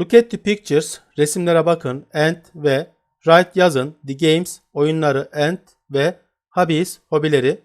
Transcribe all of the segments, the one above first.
Look at the pictures, resimlere bakın, and ve write yazın, the games, oyunları, and ve hobbies, hobileri.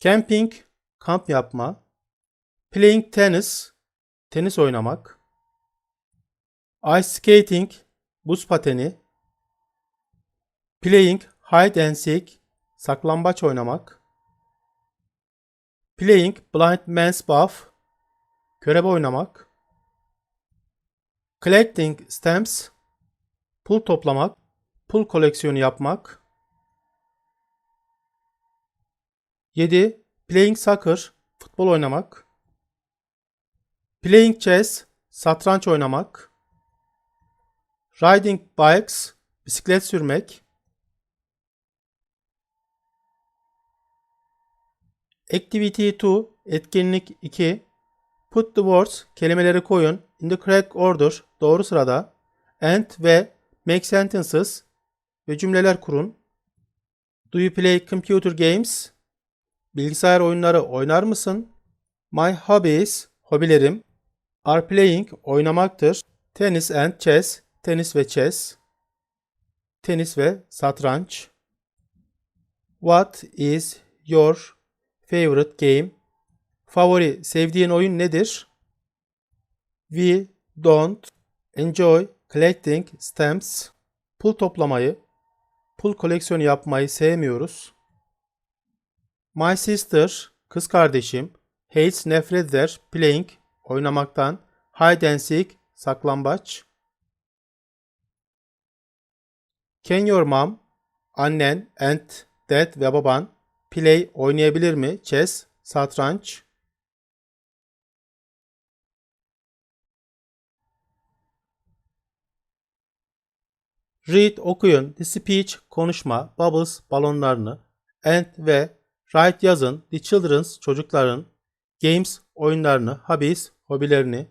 Camping, kamp yapma. Playing tennis, tenis oynamak. Ice skating, buz pateni. Playing hide and seek, saklambaç oynamak. Playing blind man's buff, körebe oynamak. Collecting stamps, pul toplamak, pul koleksiyonu yapmak. 7. Playing soccer, futbol oynamak. Playing chess, satranç oynamak. Riding bikes, bisiklet sürmek. Activity 2, etkinlik 2. Put the words, kelimeleri koyun. In the correct order, doğru sırada. And ve make sentences ve cümleler kurun. Do you play computer games? Bilgisayar oyunları oynar mısın? My hobbies, hobilerim. Are playing, oynamaktır. Tennis and chess, tenis ve chess. Tenis ve satranç. What is your favorite game? Favori, sevdiğin oyun nedir? We don't enjoy collecting stamps. Pul toplamayı, pul koleksiyonu yapmayı sevmiyoruz. My sister, kız kardeşim, hates nefret eder playing, oynamaktan, hide and seek, saklambaç. Can your mom, annen, and dad ve baban play oynayabilir mi? Chess, satranç. Read okuyun, the speech konuşma, bubbles balonlarını, and ve write yazın, the children's çocukların, games oyunlarını, hobbies hobilerini.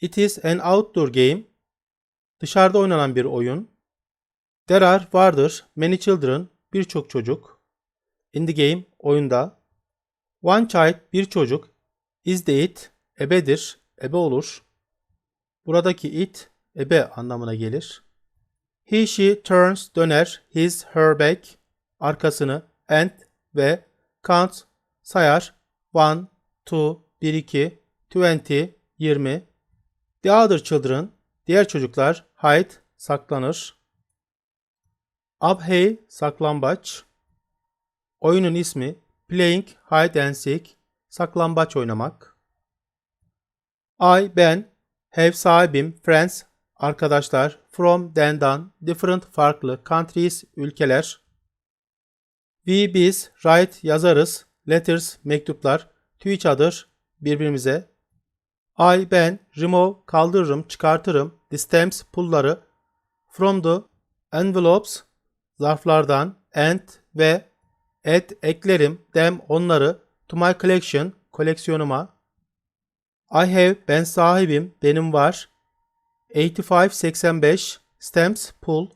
It is an outdoor game dışarıda oynanan bir oyun. There are vardır many children birçok çocuk. In the game oyunda. One child bir çocuk. Is the it ebedir, ebe olur. Buradaki it ebe anlamına gelir. He she turns döner his her back arkasını and ve count sayar 1 2 1 2 20 20 The other children diğer çocuklar hide saklanır. Abhey saklambaç. Oyunun ismi Playing Hide and Seek saklambaç oynamak. I ben have sahibim friends arkadaşlar from dendan different farklı countries ülkeler. We biz write yazarız letters mektuplar to each other birbirimize. I ben remove kaldırırım çıkartırım the stamps pulları from the envelopes zarflardan and ve add eklerim them onları to my collection koleksiyonuma. I have ben sahibim benim var 85-85 stamps pull.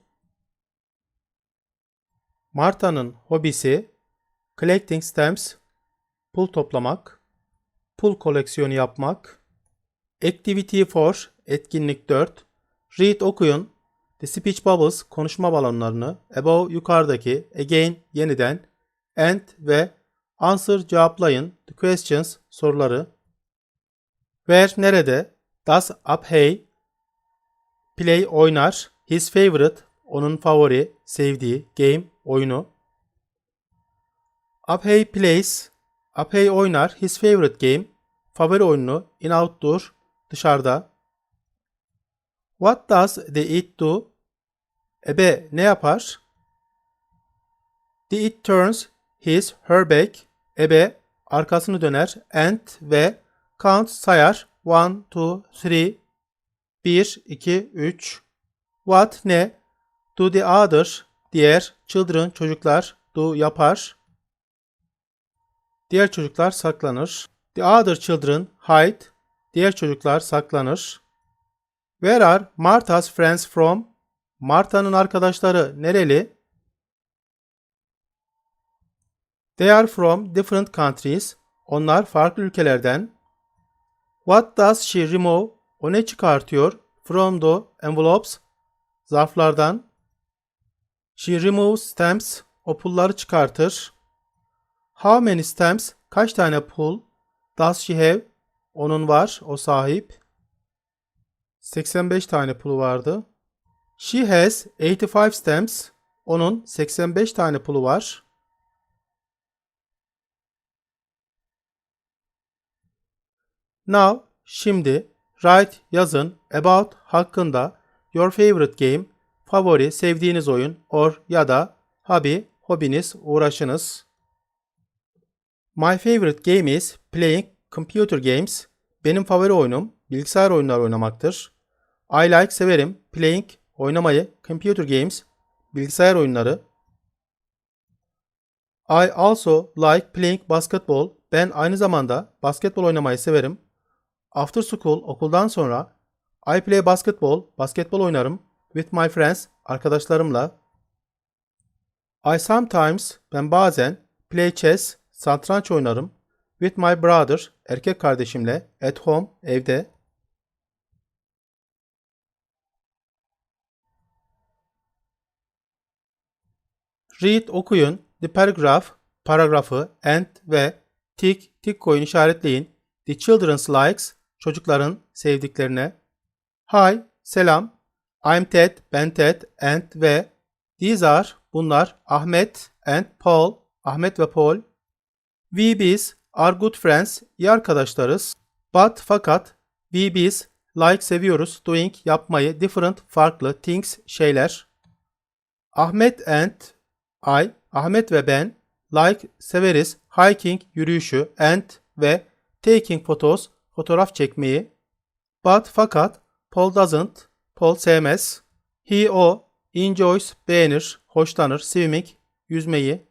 Marta'nın hobisi collecting stamps, pul toplamak, pul koleksiyonu yapmak. Activity 4, etkinlik 4. Read okuyun. The speech bubbles, konuşma balonlarını. Above, yukarıdaki. Again, yeniden. And ve answer, cevaplayın. The questions, soruları. Where, nerede? Does Abhay play, oynar. His favorite, onun favori, sevdiği, game, oyunu. Abhay plays, Abhay oynar. His favorite game, favori oyununu. In outdoor, dışarıda. What does the it do? Ebe ne yapar? The it turns his her back. Ebe arkasını döner and ve count sayar 1 2 3 1 2 3 What ne? Do the other diğer children çocuklar do yapar. Diğer çocuklar saklanır. The other children hide. Diğer çocuklar saklanır. Where are Martha's friends from? Marta'nın arkadaşları nereli? They are from different countries. Onlar farklı ülkelerden. What does she remove? O ne çıkartıyor? From the envelopes. Zarflardan. She removes stamps. O pulları çıkartır. How many stamps? Kaç tane pul? Does she have? Onun var. O sahip. 85 tane pulu vardı. She has 85 stamps. Onun 85 tane pulu var. Now, şimdi, write yazın about hakkında your favorite game, favori sevdiğiniz oyun or ya da hobby, hobiniz, uğraşınız. My favorite game is playing computer games. Benim favori oyunum bilgisayar oyunları oynamaktır. I like severim playing oynamayı computer games bilgisayar oyunları. I also like playing basketball. Ben aynı zamanda basketbol oynamayı severim. After school okuldan sonra I play basketball, basketbol oynarım with my friends, arkadaşlarımla. I sometimes, ben bazen play chess, satranç oynarım with my brother, erkek kardeşimle at home, evde. Read okuyun, the paragraph, paragrafı and ve tick, tick koyun işaretleyin. The children's likes, çocukların sevdiklerine. Hi, selam. I'm Ted, ben Ted and ve these are, bunlar Ahmet and Paul, Ahmet ve Paul. We biz are good friends, iyi arkadaşlarız. But fakat we biz like seviyoruz, doing yapmayı, different farklı things şeyler. Ahmet and I, Ahmet ve ben like severiz hiking yürüyüşü and ve taking photos fotoğraf çekmeyi. But fakat Paul doesn't, Paul sevmez. He o enjoys beğenir, hoşlanır swimming yüzmeyi.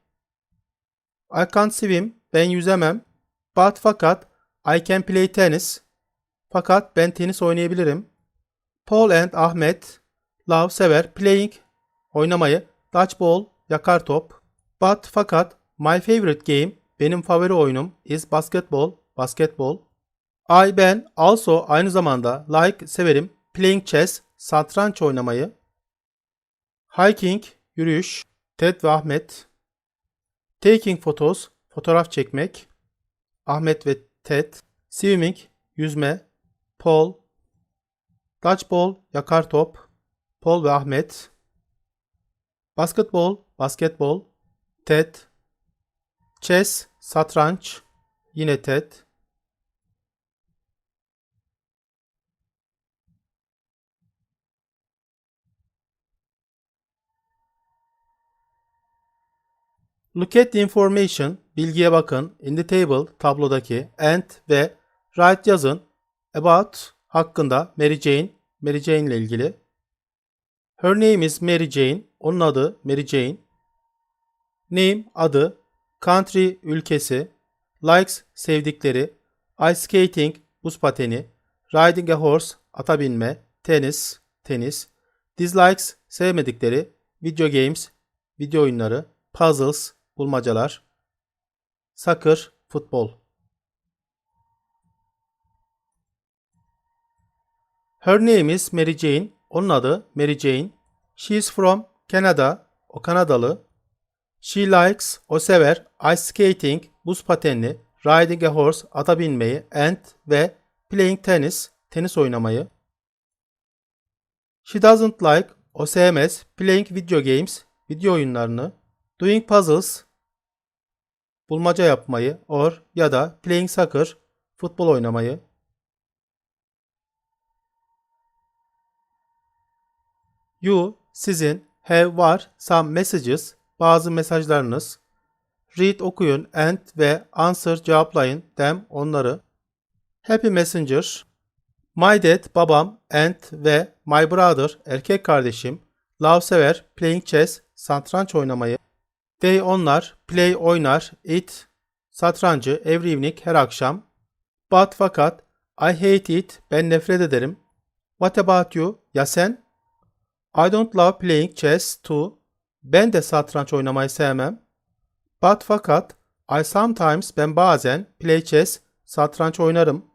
I can't swim, ben yüzemem. But fakat I can play tennis. Fakat ben tenis oynayabilirim. Paul and Ahmet love sever playing oynamayı. Dodgeball yakar top. But fakat my favorite game benim favori oyunum is basketball basketbol. I ben also aynı zamanda like severim playing chess satranç oynamayı. Hiking yürüyüş. Ted ve Ahmet. Taking photos fotoğraf çekmek. Ahmet ve Ted. Swimming yüzme. Paul. Dodgeball yakar top. Paul ve Ahmet. Basketbol basketbol. Ted. Chess satranç. Yine Ted. Look at the information, bilgiye bakın, in the table, tablodaki, and ve write yazın, about, hakkında, Mary Jane, Mary Jane ile ilgili. Her name is Mary Jane, onun adı Mary Jane. Name, adı, country, ülkesi, likes, sevdikleri, ice skating, buz pateni, riding a horse, ata binme, tenis, tenis, dislikes, sevmedikleri, video games, video oyunları, puzzles, bulmacalar, soccer, futbol. Her name is Mary Jane. Onun adı Mary Jane. She is from Canada. O Kanadalı. She likes, o sever, ice skating, buz patenini, riding a horse, ata binmeyi, and ve playing tennis, tenis oynamayı. She doesn't like, o sevmez, playing video games, video oyunlarını, doing puzzles, bulmaca yapmayı, or ya da playing soccer, futbol oynamayı. You, sizin, have var, some messages, bazı mesajlarınız. Read okuyun, and ve answer cevaplayın, them onları. Happy Messenger, My dad, babam, and ve my brother, erkek kardeşim, love sever, playing chess, satranç oynamayı. They onlar, play oynar, it, satrancı, every evening, her akşam. But fakat, I hate it, ben nefret ederim. What about you, ya sen? I don't love playing chess too. Ben de satranç oynamayı sevmem. But fakat I sometimes ben bazen play chess satranç oynarım.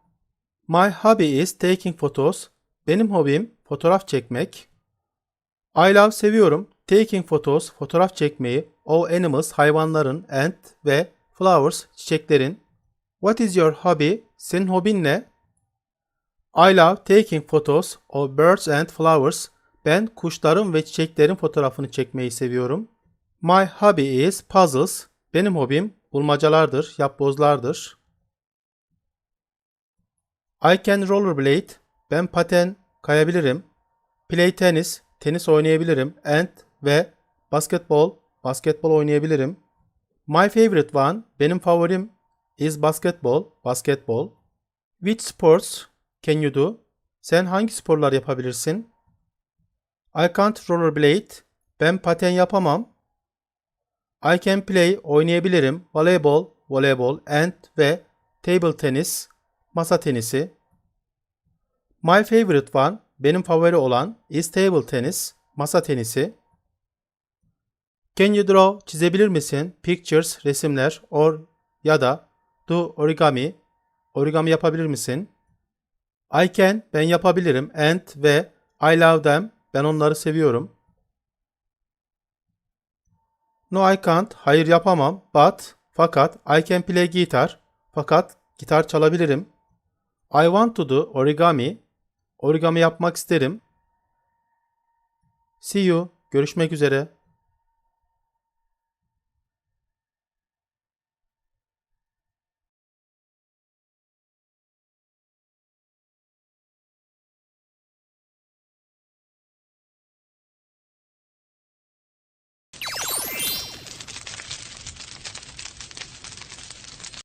My hobby is taking photos. Benim hobim fotoğraf çekmek. I love seviyorum. Taking photos, fotoğraf çekmeyi. Of animals, hayvanların. And ve flowers, çiçeklerin. What is your hobby? Senin hobin ne? I love taking photos of birds and flowers. Ben kuşların ve çiçeklerin fotoğrafını çekmeyi seviyorum. My hobby is puzzles. Benim hobim bulmacalardır, yapbozlardır. I can rollerblade. Ben paten kayabilirim. Play tennis. Tenis oynayabilirim. And ve basketbol. Basketbol oynayabilirim. My favorite one. Benim favorim is basketball. Basketbol. Which sports can you do? Sen hangi sporlar yapabilirsin? I can't rollerblade. Ben paten yapamam. I can play oynayabilirim. Voleybol, voleybol and ve table tennis, masa tenisi. My favorite one, benim favori olan is table tennis, masa tenisi. Can you draw, çizebilir misin? Pictures, resimler or ya da do origami, origami yapabilir misin? I can, ben yapabilirim and ve I love them, ben onları seviyorum. No I can't. Hayır yapamam. But fakat I can play guitar. Fakat gitar çalabilirim. I want to do origami. Origami yapmak isterim. See you. Görüşmek üzere.